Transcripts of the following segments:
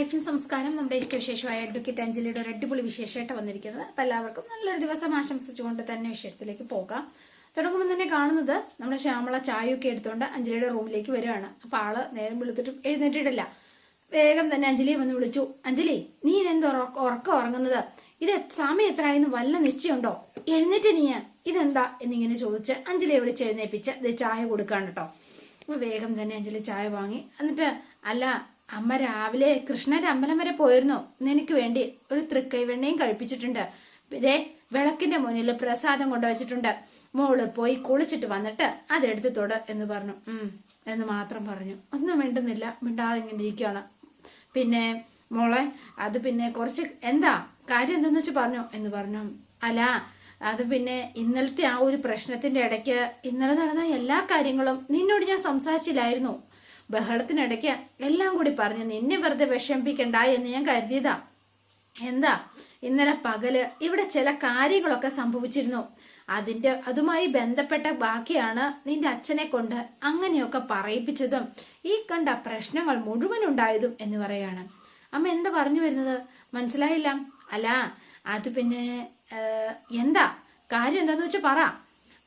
Hi friends നമസ്കാരം നമ്മുടെ ഇഷ്ടവിശേഷമായ advocate അഞ്ജലിയുടെ ഒരു അടിപൊളി വിശേഷമായിട്ട് വന്നിരിക്കുന്നത്. അപ്പം എല്ലാവർക്കും നല്ലൊരു ദിവസം ആശംസിച്ചുകൊണ്ട് തന്നെ വിശേഷത്തിലേക്ക് പോകാം. തുടങ്ങുമ്പോൾ തന്നെ കാണുന്നത് നമ്മുടെ ശ്യാമള ചായയൊക്കെ എടുത്തുകൊണ്ട് അഞ്ജലിയുടെ റൂമിലേക്ക് വരികയാണ് അപ്പം ആൾ നേരം വിളിച്ചിട്ട് എഴുന്നേറ്റിട്ടില്ല. വേഗം തന്നെ അഞ്ജലിയെ വന്ന് വിളിച്ചു. അഞ്ജലി നീ ഇതെന്ത് ഉറക്കം ഉറങ്ങുന്നത്? ഇത് സമയം എത്രയായെന്ന് വല്ല നിശ്ചയമുണ്ടോ? എഴുന്നേറ്റ് നീ. ഇതെന്താ? എന്നിങ്ങനെ ചോദിച്ച് അഞ്ജലിയെ വിളിച്ച് എഴുന്നേപ്പിച്ച് ഇത് ചായ കൊടുക്കാണ് കേട്ടോ വേഗം തന്നെ അഞ്ജലി ചായ വാങ്ങി. എന്നിട്ട് അല്ല അമ്മ രാവിലെ കൃഷ്ണന്റെ അമ്പലം വരെ പോയിരുന്നു. നിനക്ക് വേണ്ടി ഒരു തൃക്കൈവെണ്ണയും കഴിപ്പിച്ചിട്ടുണ്ട്. ഇതേ വിളക്കിന്റെ മുന്നിൽ പ്രസാദം കൊണ്ടുവച്ചിട്ടുണ്ട്. മോൾ പോയി കുളിച്ചിട്ട് വന്നിട്ട് അതെടുത്ത് തൊട് എന്ന് പറഞ്ഞു. എന്ന് മാത്രം പറഞ്ഞു. ഒന്നും മിണ്ടുന്നില്ല. മിണ്ടാതെ ഇങ്ങനെ ഇരിക്കുകയാണ്. പിന്നെ മോളെ അത് പിന്നെ കുറച്ച് എന്താ? കാര്യം എന്തെന്ന് വെച്ച് പറഞ്ഞു എന്ന് പറഞ്ഞു. അല്ല അത് പിന്നെ ഇന്നലത്തെ ആ ഒരു പ്രശ്നത്തിന്റെ ഇടയ്ക്ക് ഇന്നലെ നടന്ന എല്ലാ കാര്യങ്ങളും നിന്നോട് ഞാൻ സംസാരിച്ചില്ലായിരുന്നു. ബഹളത്തിനിടയ്ക്ക് എല്ലാം കൂടി പറഞ്ഞു നിന്നെ വെറുതെ വിഷമിപ്പിക്കണ്ട എന്ന് ഞാൻ കരുതിയതാ. എന്താ? ഇന്നലെ പകൽ ഇവിടെ ചില കാര്യങ്ങളൊക്കെ സംഭവിച്ചിരുന്നു. അതിന്റെ അതുമായി ബന്ധപ്പെട്ട ബാക്കിയാണ് നിന്റെ അച്ഛനെ കൊണ്ട് അങ്ങനെയൊക്കെ പറയിപ്പിച്ചതും ഈ കണ്ട പ്രശ്നങ്ങൾ മുഴുവൻ ഉണ്ടായതും എന്ന് പറയാണ്. അമ്മ എന്താ പറഞ്ഞു വരുന്നത്? മനസ്സിലായില്ല. അല്ല അത് പിന്നെ എന്താ? കാര്യം എന്താന്ന് വെച്ചാൽ പറ.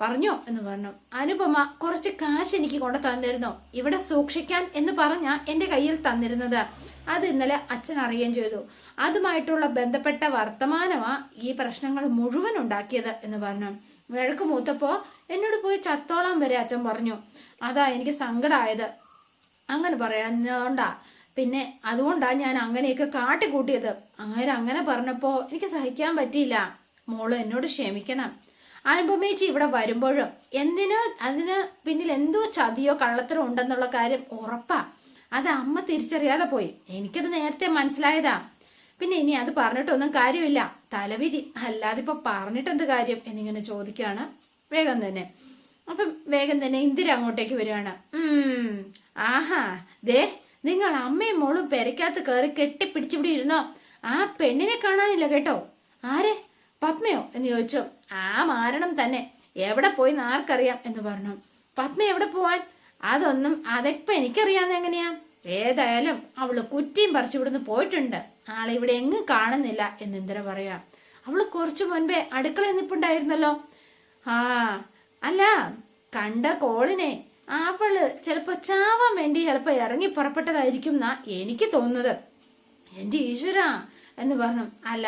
പറഞ്ഞോ എന്ന് പറഞ്ഞു. അനുപമ കുറച്ച് കാശ് എനിക്ക് കൊണ്ട് തന്നിരുന്നു ഇവിടെ സൂക്ഷിക്കാൻ എന്ന് പറഞ്ഞ എന്റെ കയ്യിൽ തന്നിരുന്നത്. അത് ഇന്നലെ അച്ഛൻ അറിയുകയും ചെയ്തു. അതുമായിട്ടുള്ള ബന്ധപ്പെട്ട വർത്തമാനമാ ഈ പ്രശ്നങ്ങൾ മുഴുവൻ ഉണ്ടാക്കിയത് എന്ന് പറഞ്ഞു. വഴക്ക് മൂത്തപ്പോ എന്നോട് പോയി ചത്തോളം വരെ അച്ഛൻ പറഞ്ഞു. അതാ എനിക്ക് സങ്കടമായത് അങ്ങനെ പറയാഞ്ഞോണ്ടാ പിന്നെ അതുകൊണ്ടാ ഞാൻ അങ്ങനെയൊക്കെ കാട്ടിക്കൂട്ടിയത്. അങ്ങനെ അങ്ങനെ പറഞ്ഞപ്പോ എനിക്ക് സഹിക്കാൻ പറ്റിയില്ല. മോൾ എന്നോട് ക്ഷമിക്കണം. അനുപമേച്ചി ഇവിടെ വരുമ്പോഴും എന്തിനോ അതിന് പിന്നിൽ എന്തോ ചതിയോ കള്ളത്തരോ ഉണ്ടെന്നുള്ള കാര്യം ഉറപ്പാ. അത് അമ്മ തിരിച്ചറിയാതെ പോയി. എനിക്കത് നേരത്തെ മനസ്സിലായതാ. പിന്നെ ഇനി അത് പറഞ്ഞിട്ടൊന്നും കാര്യമില്ല. തലവിധി അല്ലാതെ ഇപ്പൊ പറഞ്ഞിട്ടെന്ത് കാര്യം എന്നിങ്ങനെ ചോദിക്കുകയാണ് വേഗം തന്നെ. അപ്പം വേഗം തന്നെ ഇന്ദിര അങ്ങോട്ടേക്ക് വരികയാണ്. ആഹാ. ദേ നിങ്ങൾ അമ്മയും മോളും പെരക്കകത്ത് കയറി കെട്ടിപ്പിടിച്ചിവിടെ ഇരുന്നോ? ആ പെണ്ണിനെ കാണാനില്ല കേട്ടോ. ആരെ? പത്മയോ? എന്ന് ചോദിച്ചു. ആ മാരണം തന്നെ. എവിടെ പോയി ആർക്കറിയാം എന്ന് പറഞ്ഞു. പത്മ എവിടെ പോവാൻ? അതൊന്നും അതൊക്കെ എനിക്കറിയാവുന്ന എങ്ങനെയാ? ഏതായാലും അവൾ കുറ്റിയും പറിച്ചു ഇവിടുന്ന് പോയിട്ടുണ്ട്. ആളെ ഇവിടെ എങ്ങും കാണുന്നില്ല എന്ന് ഇന്ദിര പറയാ. അവൾ കുറച്ചു മുൻപേ അടുക്കള നിൽപ്പുണ്ടായിരുന്നല്ലോ ആ അല്ല കണ്ട കോളിനെ ആപ്പിൾ ചിലപ്പോ ചാവാൻ വേണ്ടി ചിലപ്പോ ഇറങ്ങി പുറപ്പെട്ടതായിരിക്കും എന്നാ എനിക്ക് തോന്നുന്നത്. എന്റെ ഈശ്വര എന്ന് പറഞ്ഞു. അല്ല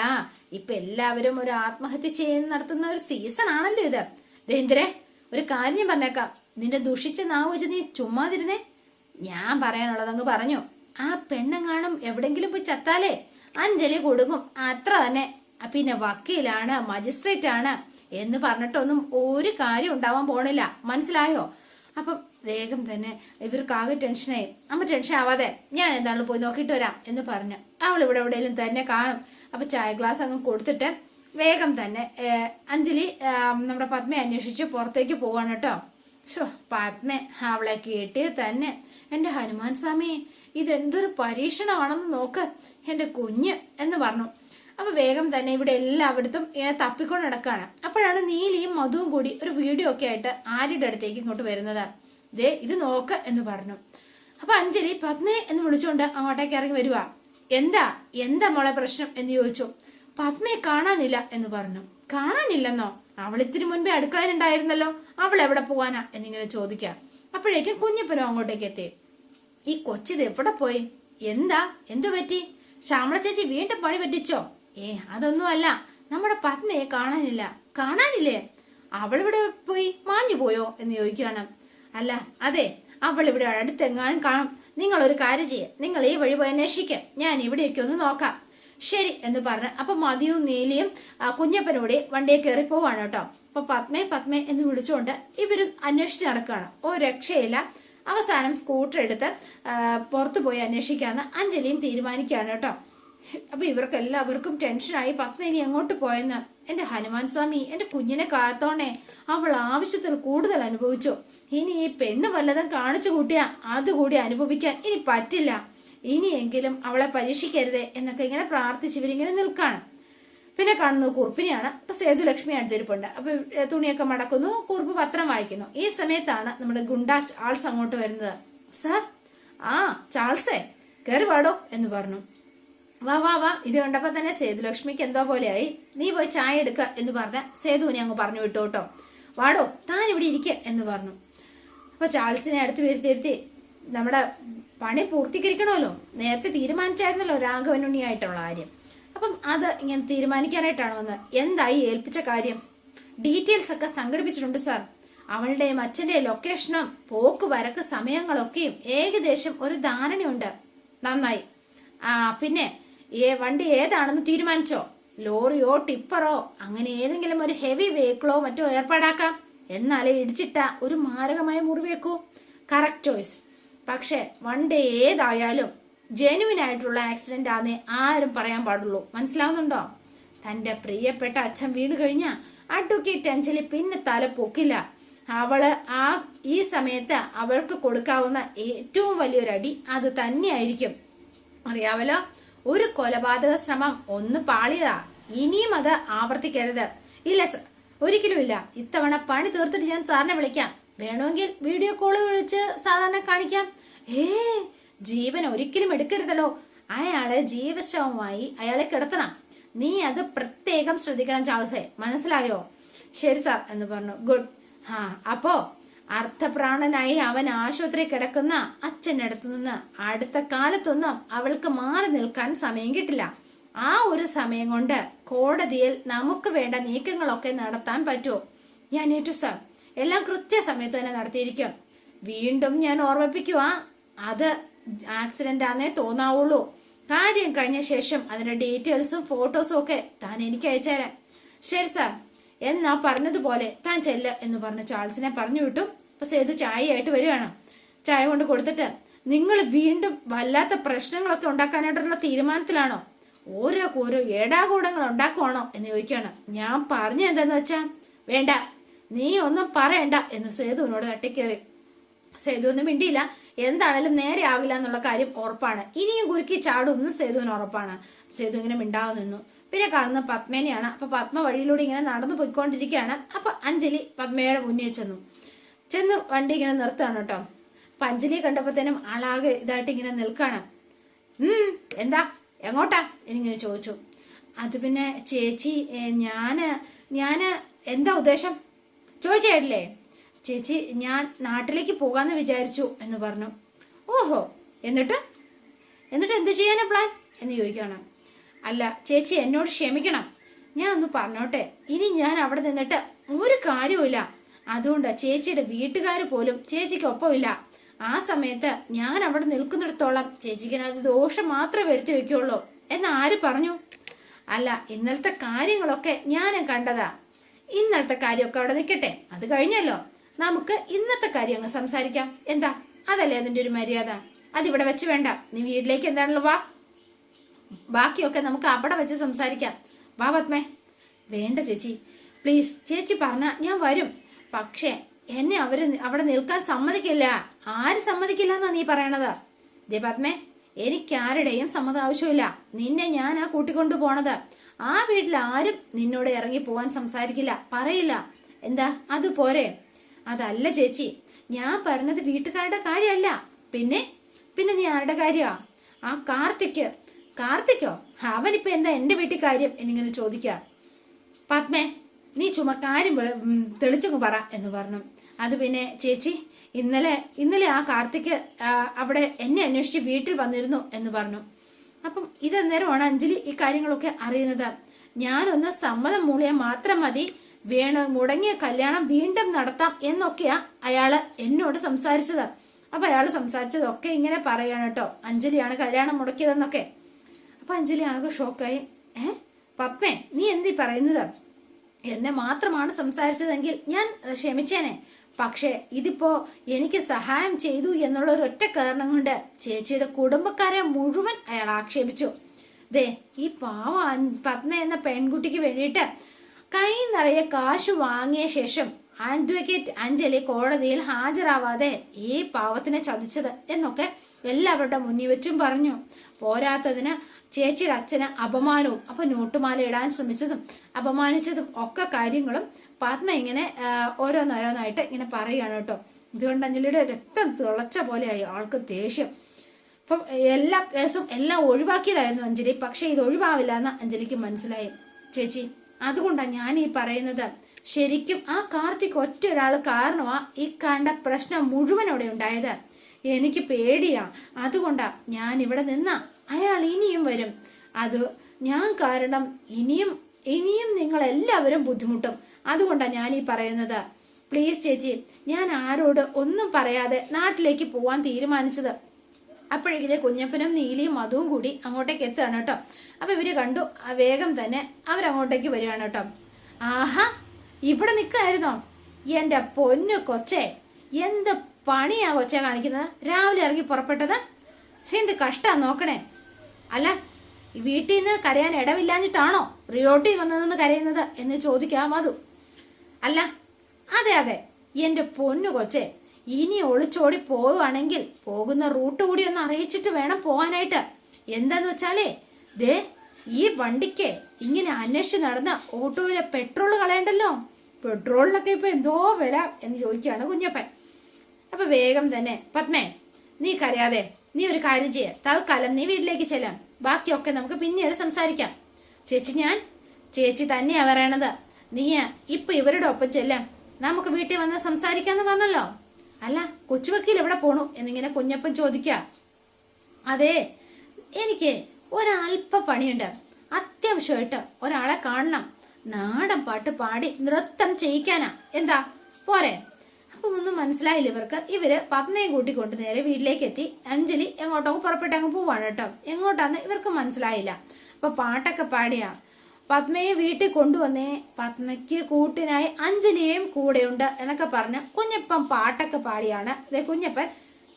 ഇപ്പൊ എല്ലാവരും ഒരു ആത്മഹത്യ ചെയ്യുന്ന നടത്തുന്ന ഒരു സീസൺ ആണല്ലോ ഇത്. ദേന്ദ്രേ ഒരു കാര്യം ഞാൻ പറഞ്ഞേക്കാം. നിന്റെ ദുഷിച്ച നാവ് വെച്ച് നീ ചുമ്മാതിരുന്നേ. ഞാൻ പറയാനുള്ളതങ്ങ് പറഞ്ഞു. ആ പെണ്ണെങ്ങാനും എവിടെങ്കിലും പോയി ചത്താലേ അഞ്ജലി കൊടുക്കും അത്ര തന്നെ. പിന്നെ വക്കീലാണ് മജിസ്ട്രേറ്റ് ആണ് എന്ന് പറഞ്ഞിട്ടൊന്നും ഒരു കാര്യം ഉണ്ടാവാൻ പോണില്ല. മനസ്സിലായോ? അപ്പം വേഗം തന്നെ ഇവർക്കാകെ ടെൻഷനായി അമ്മ ടെൻഷൻ ആവാതെ ഞാൻ എന്താണെങ്കിലും പോയി നോക്കിയിട്ട് വരാം എന്ന് പറഞ്ഞു. അവൾ ഇവിടെ എവിടെയെങ്കിലും തന്നെ കാണും. അപ്പൊ ചായ ഗ്ലാസ് അങ്ങ് കൊടുത്തിട്ട് വേഗം തന്നെ അഞ്ജലി നമ്മുടെ പത്മയെ അന്വേഷിച്ച് പുറത്തേക്ക് പോവാണ് കേട്ടോ. ഷോ പത്മ അവളെ കേട്ടി തന്നെ എന്റെ ഹനുമാൻ സ്വാമി ഇതെന്തൊരു പരീക്ഷണമാണെന്ന് നോക്ക് എന്റെ കുഞ്ഞ് എന്ന് പറഞ്ഞു. അപ്പൊ വേഗം തന്നെ ഇവിടെ എല്ലായിടത്തും തപ്പിക്കൊണ്ട് നടക്കാണ്. അപ്പോഴാണ് നീലിയും മധുവും കൂടി ഒരു വീഡിയോ ഒക്കെ ആയിട്ട് ആര്യയുടെ അടുത്തേക്ക് ഇങ്ങോട്ട് വരുന്നത്. ദേ ഇത് നോക്ക് എന്ന് പറഞ്ഞു. അപ്പൊ അഞ്ജലി പത്മേ എന്ന് വിളിച്ചുകൊണ്ട് അങ്ങോട്ടേക്ക് ഇറങ്ങി വരുവാ. എന്താ? എന്താ മോളെ പ്രശ്നം? എന്ന് ചോദിച്ചു. പത്മയെ കാണാനില്ല എന്ന് പറഞ്ഞു. കാണാനില്ലെന്നോ? അവൾ ഇത്തിരി മുൻപേ അടുക്കളയിലുണ്ടായിരുന്നല്ലോ അവൾ എവിടെ പോവാനാ? എന്നിങ്ങനെ ചോദിക്കാം. അപ്പോഴേക്കും കുഞ്ഞപ്പനും അങ്ങോട്ടേക്ക് എത്തി. ഈ കൊച്ചിത് എവിടെ പോയി? എന്താ? എന്തു പറ്റി? ശ്യാമള ചേച്ചി വീണ്ടും പണി പറ്റിച്ചോ? ഏ അതൊന്നുമല്ല. നമ്മുടെ പത്മയെ കാണാനില്ല. കാണാനില്ലേ? അവൾ ഇവിടെ പോയി മാഞ്ഞു പോയോ എന്ന് ചോദിക്കുകയാണ്. അല്ല അതെ. അവൾ ഇവിടെ അടുത്തെങ്ങാനും കാണും. നിങ്ങൾ ഒരു കാര്യം ചെയ്യ. നിങ്ങൾ ഈ വഴി പോയി അന്വേഷിക്കുക ഞാൻ ഇവിടെയൊക്കെ ഒന്ന് നോക്കാം. ശരി എന്ന് പറഞ്ഞ് അപ്പൊ മതിയും നീലിയും കുഞ്ഞപ്പനോടെ വണ്ടിയെ കയറി പോവാണ് കേട്ടോ. അപ്പൊ പത്മേ പത്മേ എന്ന് വിളിച്ചുകൊണ്ട് ഇവരും അന്വേഷിച്ച് നടക്കുകയാണ്. ഓ രക്ഷയില്ല. അവസാനം സ്കൂട്ടർ എടുത്ത് പുറത്തു പോയി അന്വേഷിക്കാമെന്ന് അഞ്ജലിയും തീരുമാനിക്കുകയാണ് കേട്ടോ. അപ്പൊ ഇവർക്ക് എല്ലാവർക്കും ടെൻഷനായി പത്ത് ഇനി എങ്ങോട്ട് പോയെന്ന്? എന്റെ ഹനുമാൻ സ്വാമി എന്റെ കുഞ്ഞിനെ കാത്തോണേ. അവൾ ആവശ്യത്തിൽ കൂടുതൽ അനുഭവിച്ചു. ഇനി ഈ പെണ്ണ് വല്ലതും കാണിച്ചു കൂട്ടിയ അതുകൂടി അനുഭവിക്കാൻ ഇനി പറ്റില്ല. ഇനിയെങ്കിലും അവളെ പരീക്ഷിക്കരുതേ എന്നൊക്കെ ഇങ്ങനെ പ്രാർത്ഥിച്ച് ഇവരിങ്ങനെ നിൽക്കാണ്. പിന്നെ കാണുന്നത് കുറുപ്പിനെയാണ്. അപ്പൊ സേതുലക്ഷ്മി അടുത്തിരിപ്പുണ്ട് അപ്പൊ ഏ, തുണിയൊക്കെ മടക്കുന്നു കുറുപ്പ് പത്രം വായിക്കുന്നു. ഈ സമയത്താണ് നമ്മുടെ ഗുണ്ടാ ചാൾസ് അങ്ങോട്ട് വരുന്നത്. സർ ആ ചാൾസേ കയറി വാടോ എന്ന് പറഞ്ഞു. വാ വാ വാ. ഇത് കണ്ടപ്പോ തന്നെ സേതുലക്ഷ്മിക്ക് എന്തോ പോലെയായി. നീ പോയി ചായ എടുക്ക എന്ന് പറഞ്ഞ സേതുവിനെ അങ്ങ് പറഞ്ഞു വിട്ടു കേട്ടോ. വാടോ താൻ ഇവിടെ ഇരിക്ക എന്ന് പറഞ്ഞു. അപ്പൊ ചാൾസിനെ അടുത്ത് വരുത്തിരുത്തി നമ്മുടെ പണി പൂർത്തീകരിക്കണമല്ലോ. നേരത്തെ തീരുമാനിച്ചായിരുന്നല്ലോ രാഘവനുണ്ണിയായിട്ടുള്ള കാര്യം. അപ്പം അത് ഇങ്ങനെ തീരുമാനിക്കാനായിട്ടാണോ എന്ന് എന്തായി ഏൽപ്പിച്ച കാര്യം? ഡീറ്റെയിൽസ് ഒക്കെ സംഘടിപ്പിച്ചിട്ടുണ്ട് സാർ. അവളുടെയും അച്ഛന്റെ ലൊക്കേഷനും പോക്ക് വരക്ക് സമയങ്ങളൊക്കെയും ഏകദേശം ഒരു ധാരണയുണ്ട്. നന്നായി. ആ പിന്നെ ഏ വണ്ടി ഏതാണെന്ന് തീരുമാനിച്ചോ? ലോറിയോ ടിപ്പറോ അങ്ങനെ ഏതെങ്കിലും ഒരു ഹെവി വെഹിക്കിളോ മറ്റോ ഏർപ്പാടാക്കാം. എന്നാലേ ഇടിച്ചിട്ട ഒരു മാരകമായ മുറിവേക്കൂ. കറക്റ്റ് ചോയ്സ് പക്ഷെ വണ്ടി ഏതായാലും ജെനുവിൻ ആയിട്ടുള്ള ആക്സിഡന്റ് ആണെന്ന് ആരും പറയാൻ പാടുള്ളൂ. മനസ്സിലാവുന്നുണ്ടോ? തന്റെ പ്രിയപ്പെട്ട അച്ഛൻ വീണ് കഴിഞ്ഞ അഡ്വക്കേറ്റ് അഞ്ജലി പിന്നെ തല പൊക്കില്ല. അവൾ ആ ഈ സമയത്ത് അവൾക്ക് കൊടുക്കാവുന്ന ഏറ്റവും വലിയൊരടി അത് തന്നെയായിരിക്കും. അറിയാവല്ലോ? ഒരു കൊലപാതക ശ്രമം ഒന്ന് പാളിയതാ. ഇനിയും അത് ആവർത്തിക്കരുത്. ഇല്ല സർ. ഒരിക്കലും ഇല്ല. ഇത്തവണ പണി തീർത്തിട്ട് ഞാൻ സാറിനെ വിളിക്കാം. വേണമെങ്കിൽ വീഡിയോ കോൾ വിളിച്ച് സാധാരണ കാണിക്കാം. ഏ ജീവൻ ഒരിക്കലും എടുക്കരുതല്ലോ. അയാളെ ജീവശവമായി അയാളെ കിടത്തണം. നീ അത് പ്രത്യേകം ശ്രദ്ധിക്കണം ചാൾസേ. മനസ്സിലായോ? ശരി സാർ എന്ന് പറഞ്ഞു. ഗുഡ്. ആ അപ്പോ അർത്ഥപ്രാണനായി അവൻ ആശുപത്രി കിടക്കുന്ന അച്ഛന്റെ അടുത്തു നിന്ന് അടുത്ത കാലത്തൊന്നും അവൾക്ക് മാറി നിൽക്കാൻ സമയം കിട്ടില്ല. ആ ഒരു സമയം കൊണ്ട് കോടതിയിൽ നമുക്ക് വേണ്ട നീക്കങ്ങളൊക്കെ നടത്താൻ പറ്റുമോ ഞാൻ ഏറ്റു സർ. എല്ലാം കൃത്യസമയത്ത് തന്നെ നടത്തിയിരിക്കും. വീണ്ടും ഞാൻ ഓർമ്മിപ്പിക്കുക അത് ആക്സിഡന്റ് ആന്നേ തോന്നാവുള്ളൂ. കാര്യം കഴിഞ്ഞ ശേഷം അതിന്റെ ഡീറ്റെയിൽസും ഫോട്ടോസും ഒക്കെ താൻ എനിക്ക് അയച്ചു തരാം ശരി സാർ. എന്നാ പറഞ്ഞതുപോലെ താൻ ചെല്ല എന്ന് പറഞ്ഞ ചാൾസിനെ പറഞ്ഞു വിട്ടു. അപ്പൊ സേതു ചായയായിട്ട് വരികയാണ്. ചായ കൊണ്ട് കൊടുത്തിട്ട് നിങ്ങൾ വീണ്ടും വല്ലാത്ത പ്രശ്നങ്ങളൊക്കെ ഉണ്ടാക്കാനായിട്ടുള്ള തീരുമാനത്തിലാണോ? ഓരോ ഓരോ ഏടാകൂടങ്ങൾ ഉണ്ടാക്കുവാണോ? എന്ന് ചോദിക്കുകയാണ്. ഞാൻ പറഞ്ഞ എന്താന്ന് വെച്ചാ വേണ്ട നീ ഒന്നും പറയണ്ട എന്ന് സേതുവിനോട് തട്ടിക്കേറി. സേതു ഒന്നും മിണ്ടിയില്ല. എന്താണേലും നേരെ ആകില്ല എന്നുള്ള കാര്യം ഉറപ്പാണ്. ഇനിയും കുരുക്കി ചാടുമെന്നും സേതുവിന് ഉറപ്പാണ്. സേതു ഇങ്ങനെ മിണ്ടാതെ നിന്നു. പിന്നെ കാണുന്ന പത്മേനെയാണ്. അപ്പൊ പത്മ വഴിയിലൂടെ ഇങ്ങനെ നടന്നു പോയിക്കൊണ്ടിരിക്കുകയാണ്. അപ്പൊ അഞ്ജലി പത്മയുടെ മുന്നേ ചെന്നു. ചെന്ന് വണ്ടി ഇങ്ങനെ നിർത്തുകയാണ് കേട്ടോ. അപ്പൊ അഞ്ജലിയെ കണ്ടപ്പോഴത്തേനും ആളാകെ ഇതായിട്ട് ഇങ്ങനെ നിൽക്കാണ് ഉം എന്താ? എങ്ങോട്ടാ? എന്നിങ്ങനെ ചോദിച്ചു. അത് പിന്നെ ചേച്ചി ഞാൻ ഞാൻ എന്താ ഉദ്ദേശം? ചോദിച്ചേട്ടില്ലേ ചേച്ചി ഞാൻ നാട്ടിലേക്ക് പോകാന്ന് വിചാരിച്ചു എന്ന് പറഞ്ഞു. ഓഹോ എന്നിട്ട്? എന്നിട്ട് എന്ത് ചെയ്യാനാ പ്ലാൻ എന്ന് ചോദിക്കണം അല്ല ചേച്ചി എന്നോട് ക്ഷമിക്കണം. ഞാൻ ഒന്ന് പറഞ്ഞോട്ടെ ഇനി ഞാൻ അവിടെ നിന്നിട്ട് ഒരു കാര്യവുമില്ല. അതുകൊണ്ട് ചേച്ചിയുടെ വീട്ടുകാർ പോലും ചേച്ചിക്ക് ഒപ്പമില്ല ആ സമയത്ത് ഞാൻ അവിടെ നിൽക്കുന്നിടത്തോളം ചേച്ചിക്ക് അത് ദോഷം മാത്രമേ വരുത്തി വെക്കുള്ളൂ എന്ന് ആര് പറഞ്ഞു? അല്ല ഇന്നലത്തെ കാര്യങ്ങളൊക്കെ ഞാൻ കണ്ടതാ. ഇന്നലത്തെ കാര്യമൊക്കെ അവിടെ നിൽക്കട്ടെ അത് കഴിഞ്ഞല്ലോ. നമുക്ക് ഇന്നത്തെ കാര്യം അങ്ങ് സംസാരിക്കാം. എന്താ? അതല്ലേ അതിന്റെ ഒരു മര്യാദ? അതിവിടെ വെച്ച് വേണ്ട. നീ വീട്ടിലേക്ക് എന്താണല്ലോ വാ. ബാക്കിയൊക്കെ നമുക്ക് അവിടെ വെച്ച് സംസാരിക്കാം. വാ പത്മേ. വേണ്ട ചേച്ചി. പ്ലീസ് ചേച്ചി പറഞ്ഞ ഞാൻ വരും. പക്ഷേ എന്നെ അവർ അവിടെ നിൽക്കാൻ സമ്മതിക്കില്ല. ആര് സമ്മതിക്കില്ല എന്നാ നീ പറയണത്? ദേ പത്മേ എനിക്ക് ആരുടെയും സമ്മതം ആവശ്യമില്ല. നിന്നെ ഞാൻ ആ കൂട്ടിക്കൊണ്ടു പോണത്. ആ വീട്ടിൽ ആരും നിന്നോട് ഇറങ്ങി പോവാൻ സംസാരിക്കില്ല. പറയില്ല. എന്താ? അത് പോരെ. അതല്ല ചേച്ചി. ഞാൻ പറഞ്ഞത് വീട്ടുകാരുടെ കാര്യമല്ല. പിന്നെ? പിന്നെ നീ ആരുടെ കാര്യമാ ആ കാർത്തിക്ക് കാർത്തിക്കോ? അവനിപ്പോ എന്താ എന്റെ വീട്ടിൽ കാര്യം എന്നിങ്ങനെ ചോദിക്ക. പത്മേ നീ ചുമ കാര്യം തെളിച്ചങ്ങ് പറ എന്ന് പറഞ്ഞു. അത് പിന്നെ ചേച്ചി ഇന്നലെ ഇന്നലെ ആ കാർത്തിക് അവിടെ എന്നെ അന്വേഷിച്ച് വീട്ടിൽ വന്നിരുന്നു എന്ന് പറഞ്ഞു. അപ്പം ഇതന്നേരമാണ് അഞ്ജലി ഈ കാര്യങ്ങളൊക്കെ അറിയുന്നത്. ഞാനൊന്ന് സമ്മതം മൂളിയാൽ മാത്രം മതി. വേണം മുടങ്ങിയ കല്യാണം വീണ്ടും നടത്താം എന്നൊക്കെയാ അയാൾ എന്നോട് സംസാരിച്ചത്. അപ്പൊ അയാൾ സംസാരിച്ചതൊക്കെ ഇങ്ങനെ പറയാണ് കേട്ടോ. അഞ്ജലിയാണ് കല്യാണം മുടക്കിയതെന്നൊക്കെ. അപ്പൊ അഞ്ജലി ആകെ ഷോക്കായി. ഏ പത്മേ നീ എന്തി പറയുന്നത്? എന്നെ മാത്രമാണ് സംസാരിച്ചതെങ്കിൽ ഞാൻ ക്ഷമിച്ചേനെ. പക്ഷേ ഇതിപ്പോ എനിക്ക് സഹായം ചെയ്തു എന്നുള്ള ഒരൊറ്റ കാരണം കൊണ്ട് ചേച്ചിയുടെ കുടുംബക്കാരെ മുഴുവൻ അയാൾ ആക്ഷേപിച്ചു. ദേ ഈ പാവ പത്മ എന്ന പെൺകുട്ടിക്ക് വേണ്ടിയിട്ട് കൈ നിറയെ കാശു വാങ്ങിയ ശേഷം അഡ്വക്കേറ്റ് അഞ്ജലി കോടതിയിൽ ഹാജരാവാതെ ഈ പാവത്തിനെ ചതിച്ചത് എന്നൊക്കെ എല്ലാവരുടെ മുന്നിൽ വെച്ചും പറഞ്ഞു. പോരാത്തതിന് ചേച്ചിയുടെ അച്ഛന് അപമാനവും അപ്പൊ നോട്ടുമാല ഇടാൻ ശ്രമിച്ചതും അപമാനിച്ചതും ഒക്കെ കാര്യങ്ങളും പത്മ ഇങ്ങനെ ഓരോന്നോരോന്നായിട്ട് ഇങ്ങനെ പറയുകയാണ് കേട്ടോ. ഇതുകൊണ്ട് അഞ്ജലിയുടെ രക്തം തിളച്ച പോലെയായി ആൾക്ക് ദേഷ്യം. അപ്പം എല്ലാ കേസും എല്ലാം ഒഴിവാക്കിയതായിരുന്നു അഞ്ജലി പക്ഷെ ഇത് ഒഴിവാവില്ല എന്ന് അഞ്ജലിക്ക് മനസ്സിലായി. ചേച്ചി അതുകൊണ്ടാണ് ഞാൻ ഈ പറയുന്നത്. ശരിക്കും ആ കാർത്തിക് ഒറ്റ ഒരാൾ കാരണമാ ഈ കണ്ട പ്രശ്നം മുഴുവൻ അവിടെ ഉണ്ടായത്. എനിക്ക് പേടിയാ. അതുകൊണ്ടാ ഞാൻ ഇവിടെ നിന്ന അയാൾ ഇനിയും വരും. അത് ഞാൻ കാരണം ഇനിയും ഇനിയും നിങ്ങൾ എല്ലാവരും ബുദ്ധിമുട്ടും. അതുകൊണ്ടാണ് ഞാൻ ഈ പറയുന്നത്. പ്ലീസ് ചേച്ചി ഞാൻ ആരോട് ഒന്നും പറയാതെ നാട്ടിലേക്ക് പോവാൻ തീരുമാനിച്ചത്. അപ്പോഴേക്കിതേ കുഞ്ഞപ്പനും നീലിയും മധുവും കൂടി അങ്ങോട്ടേക്ക് എത്തുകയാണ് കേട്ടോ. അപ്പൊ ഇവർ കണ്ടു വേഗം തന്നെ അവരങ്ങോട്ടേക്ക് വരികയാണ് കേട്ടോ. ആഹാ ഇവിടെ നിൽക്കായിരുന്നോ? എന്റെ പൊന്നു കൊച്ചേ എന്ത് പണിയാ കൊച്ചെ കാണിക്കുന്നത്? രാവിലെ ഇറങ്ങി പുറപ്പെട്ടത്? എന്ത് കഷ്ടാ നോക്കണേ. അല്ല വീട്ടിൽ നിന്ന് കരയാൻ ഇടവില്ലാഞ്ഞിട്ടാണോ റിയോട്ടി വന്നതെന്ന് കരയുന്നത് എന്ന് ചോദിക്കാം അതു അല്ല അതെ അതെ. എന്റെ പൊന്നു കൊച്ചെ ഇനി ഒളിച്ചോടി പോവുകയാണെങ്കിൽ പോകുന്ന റൂട്ട് കൂടി ഒന്ന് അറിയിച്ചിട്ട് വേണം പോകാനായിട്ട്. എന്താന്ന് വെച്ചാലേ ദേ ഈ വണ്ടിക്ക് ഇങ്ങനെ അന്വേഷിച്ച് നടന്ന ഓട്ടോയിലെ പെട്രോൾ കളയണ്ടല്ലോ? പെട്രോളിനൊക്കെ ഇപ്പൊ എന്തോ വില എന്ന് ചോദിക്കുകയാണ് കുഞ്ഞപ്പൻ. അപ്പൊ വേഗം തന്നെ പത്മേ നീ കരയാതെ നീ ഒരു കാര്യം ചെയ്യ. തൽക്കാലം നീ വീട്ടിലേക്ക് ചെല്ലാം. ബാക്കിയൊക്കെ നമുക്ക് പിന്നീട് സംസാരിക്കാം. ചേച്ചി ഞാൻ? ചേച്ചി തന്നെയാ പറയണത്. നീ ഇപ്പൊ ഇവരുടെ ഒപ്പം ചെല്ലാം. നമുക്ക് വീട്ടിൽ വന്ന് സംസാരിക്കാന്ന് പറഞ്ഞല്ലോ. അല്ല കൊച്ചുവക്കീൽ എവിടെ പോണു? എന്നിങ്ങനെ കുഞ്ഞപ്പൻ ചോദിക്ക. അതെ എനിക്ക് ഒരല്പ പണിയുണ്ട്. അത്യാവശ്യമായിട്ട് ഒരാളെ കാണണം. നാടൻ പാട്ട് പാടി നൃത്തം ചെയ്യിക്കാനാ. എന്താ? പോരെ. അപ്പൊ ഒന്നും മനസ്സിലായില്ല ഇവർക്ക്. ഇവർ പത്മയെ കൂട്ടിക്കൊണ്ട് നേരെ വീട്ടിലേക്ക് എത്തി അഞ്ജലി എങ്ങോട്ടോ പുറപ്പെട്ട് അങ്ങ് പോവാണ് കേട്ടോ. എങ്ങോട്ടാന്ന് ഇവർക്ക് മനസ്സിലായില്ല. അപ്പൊ പാട്ടൊക്കെ പാടിയാ. പത്മയെ വീട്ടിൽ കൊണ്ടുവന്നേ. പത്മയ്ക്ക് കൂട്ടിനായി അഞ്ജലിയും കൂടെയുണ്ട് എന്നൊക്കെ പറഞ്ഞ് കുഞ്ഞപ്പൻ പാട്ടൊക്കെ പാടിയാണ്. ദേ കുഞ്ഞപ്പൻ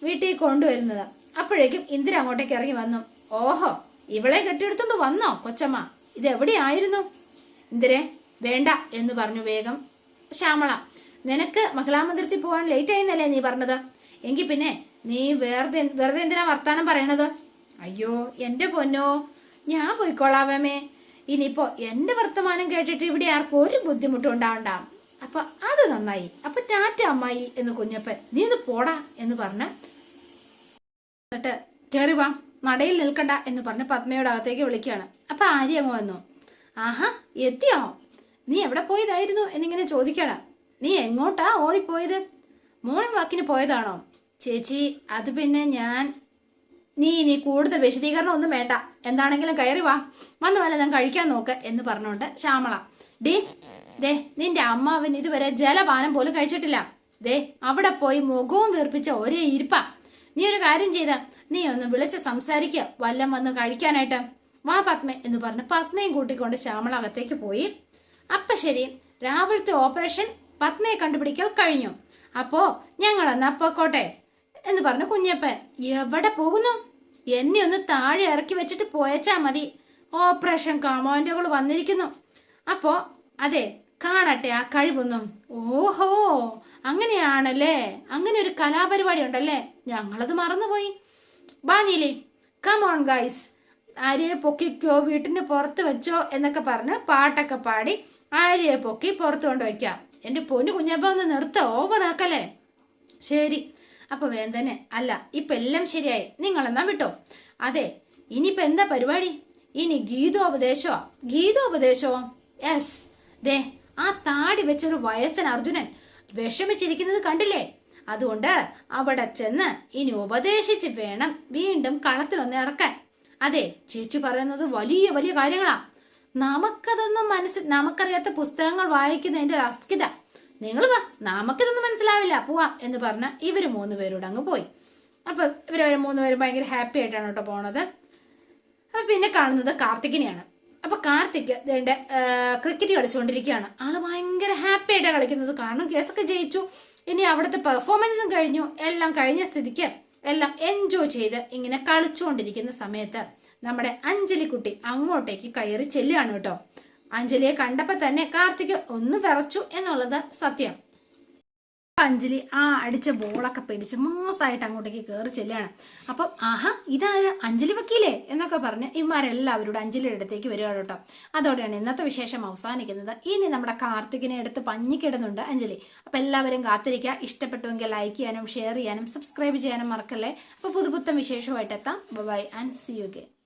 വീട്ടിൽ കൊണ്ടുവരുന്നത്. അപ്പോഴേക്കും ഇന്ദിര അങ്ങോട്ടേക്ക് ഇറങ്ങി വന്നു. ഓഹോ ഇവളെ കെട്ടിയെടുത്തോണ്ട് വന്നോ കൊച്ചമ്മ? ഇത് എവിടെയായിരുന്നു ഇന്ദിരെ വേണ്ട എന്ന് പറഞ്ഞു വേഗം. ശ്യാമള നിനക്ക് മഹിളാമന്ദിരത്തിൽ പോകാൻ ലേറ്റ് ആയിന്നല്ലേ നീ പറഞ്ഞത്? എങ്കിൽ പിന്നെ നീ വേറെ വെറുതെ എന്തിനാ വർത്താനം പറയണത്? അയ്യോ എന്റെ പൊന്നോ ഞാൻ പോയിക്കോളാവേ ഇനിയിപ്പോ എന്റെ വർത്തമാനം കേട്ടിട്ട് ഇവിടെ ആർക്കും ഒരു ബുദ്ധിമുട്ടും ഉണ്ടാവണ്ട. അപ്പൊ അത് നന്നായി. അപ്പൊ ടാറ്റ അമ്മായി എന്ന് കുഞ്ഞപ്പൻ നീ ഒന്ന് പോടാ എന്ന് പറഞ്ഞ എന്നിട്ട് കയറി വാ നടയിൽ നിൽക്കണ്ട എന്ന് പറഞ്ഞ് പത്മയുടെ അകത്തേക്ക് വിളിക്കുകയാണ്. അപ്പൊ ആര്യ വന്നു. ആഹാ എത്തിയോ? നീ എവിടെ പോയതായിരുന്നു? എന്നിങ്ങനെ ചോദിക്കണം നീ എങ്ങോട്ടാ ഓടിപ്പോയത്? മോർണിംഗ് വാക്കിന് പോയതാണോ? ചേച്ചി അത് പിന്നെ ഞാൻ നീ ഇനി കൂടുതൽ വിശദീകരണം ഒന്നും വേണ്ട. എന്താണെങ്കിലും കയറി വാ. വന്ന് വല്ലതും കഴിക്കാൻ നോക്ക് എന്ന് പറഞ്ഞുകൊണ്ട് ശ്യാമള ഡേ ദേ നിന്റെ അമ്മാവൻ ഇതുവരെ ജലപാനം പോലും കഴിച്ചിട്ടില്ല. ദേ അവിടെ പോയി മുഖവും വീർപ്പിച്ച ഒരേ ഇരിപ്പാ. നീ ഒരു കാര്യം ചെയ്ത നീ ഒന്ന് വിളിച്ച് സംസാരിക്കുക വല്ലം വന്ന് കഴിക്കാനായിട്ട്. വാ പത്മ എന്ന് പറഞ്ഞ് പത്മയും കൂട്ടിക്കൊണ്ട് ശ്യാമള അകത്തേക്ക് പോയി. അപ്പൊ ശരി രാവിലത്തെ ഓപ്പറേഷൻ പത്മയെ കണ്ടുപിടിക്കൽ കഴിഞ്ഞു. അപ്പോ ഞങ്ങൾ എന്നാ പൊക്കോട്ടെ? എന്ന് പറഞ്ഞ കുഞ്ഞപ്പൻ. എവിടെ പോകുന്നു? എന്നെ ഒന്ന് താഴെ ഇറക്കി വെച്ചിട്ട് പോയച്ചാ മതി. ഓപ്പറേഷൻ കമാൻഡോകൾ വന്നിരിക്കുന്നു. അപ്പോ അതെ കാണട്ടെ ആ കഴിവൊന്നും. ഓഹോ അങ്ങനെയാണല്ലേ? അങ്ങനെ ഒരു കലാപരിപാടി ഉണ്ടല്ലേ ഞങ്ങളത് മറന്നുപോയി. ബാനിലി കമോൺ ഗൈസ് ആര്യയെ പൊക്കിക്കോ വീട്ടിന് പുറത്ത് വെച്ചോ എന്നൊക്കെ പറഞ്ഞ് പാട്ടൊക്കെ പാടി ആര്യയെ പൊക്കി പുറത്ത് കൊണ്ടുവയ്ക്കാം എന്റെ പൊന്നു കുഞ്ഞപ്പ ഒന്ന് നിർത്ത ഓവറാക്കല്ലേ ശരി. അപ്പൊ വേന്തനെ അല്ല ഇപ്പൊ എല്ലാം ശരിയായി. നിങ്ങളെന്നാ വിട്ടോ? അതെ ഇനിയിപ്പൊ എന്താ പരിപാടി? ഇനി ഗീതോപദേശോ ഗീതോപദേശോ യെസ്. ദേ ആ താടി വെച്ചൊരു വയസ്സൻ അർജുനൻ വിഷമിച്ചിരിക്കുന്നത് കണ്ടില്ലേ? അതുകൊണ്ട് അവിടെ ചെന്ന് ഇനി ഉപദേശിച്ച് വേണം വീണ്ടും കളത്തിലൊന്ന് ഇറക്കാൻ. അതെ ചേച്ചി പറയുന്നത് വലിയ വലിയ കാര്യങ്ങളാ. നമുക്കതൊന്നും മനസ്സിൽ നമുക്കറിയാത്ത പുസ്തകങ്ങൾ വായിക്കുന്നതിന്റെ അസ്കിത നിങ്ങൾ വാ നമുക്കിതൊന്നും മനസ്സിലാവില്ല പോവാ എന്ന് പറഞ്ഞ ഇവർ മൂന്ന് പേരോട് അങ്ങ് പോയി. അപ്പൊ ഇവർ മൂന്ന് പേരും ഭയങ്കര ഹാപ്പി ആയിട്ടാണ് കേട്ടോ പോണത്. അപ്പൊ പിന്നെ കാണുന്നത് കാർത്തികിനെയാണ്. അപ്പൊ കാർത്തിക് ഇതിന്റെ ക്രിക്കറ്റ് കളിച്ചുകൊണ്ടിരിക്കുകയാണ്. ആൾ ഭയങ്കര ഹാപ്പി ആയിട്ടാണ് കളിക്കുന്നത്. കാരണം കേസൊക്കെ ജയിച്ചു. ഇനി അവിടുത്തെ പെർഫോമൻസും കഴിഞ്ഞു. എല്ലാം കഴിഞ്ഞ സ്ഥിതിക്ക് എല്ലാം എൻജോയ് ചെയ്ത് ഇങ്ങനെ കളിച്ചുകൊണ്ടിരിക്കുന്ന സമയത്ത് നമ്മുടെ അഞ്ജലിക്കുട്ടി അങ്ങോട്ടേക്ക് കയറി ചെല്ലുകയാണ് കേട്ടോ. അഞ്ജലിയെ കണ്ടപ്പോ തന്നെ കാർത്തിക് ഒന്ന് വിറച്ചു എന്നുള്ളത് സത്യം. അഞ്ജലി ആ അടിച്ച ബോളൊക്കെ പിടിച്ച് മാസമായിട്ട് അങ്ങോട്ടേക്ക് കയറി ചെല്ലുകയാണ്. അപ്പം ആഹാ ഇതാര്? അഞ്ജലി വക്കീലേ? എന്നൊക്കെ പറഞ്ഞ് ഇവന്മാരെല്ലാവരോടും അഞ്ജലിയുടെ അടുത്തേക്ക് വരികയാണ് കേട്ടോ. അതോടെയാണ് ഇന്നത്തെ വിശേഷം അവസാനിക്കുന്നത്. ഇനി നമ്മുടെ കാർത്തികിനെ എടുത്ത് പഞ്ഞിക്കിടുന്നുണ്ട് അഞ്ജലി. അപ്പം എല്ലാവരും കാത്തിരിക്കുക. ഇഷ്ടപ്പെട്ടുവെങ്കിൽ ലൈക്ക് ചെയ്യാനും ഷെയർ ചെയ്യാനും സബ്സ്ക്രൈബ് ചെയ്യാനും മറക്കല്ലേ? അപ്പോൾ പുതുപുത്തം വിശേഷമായിട്ട് എത്താം. Bye and see you again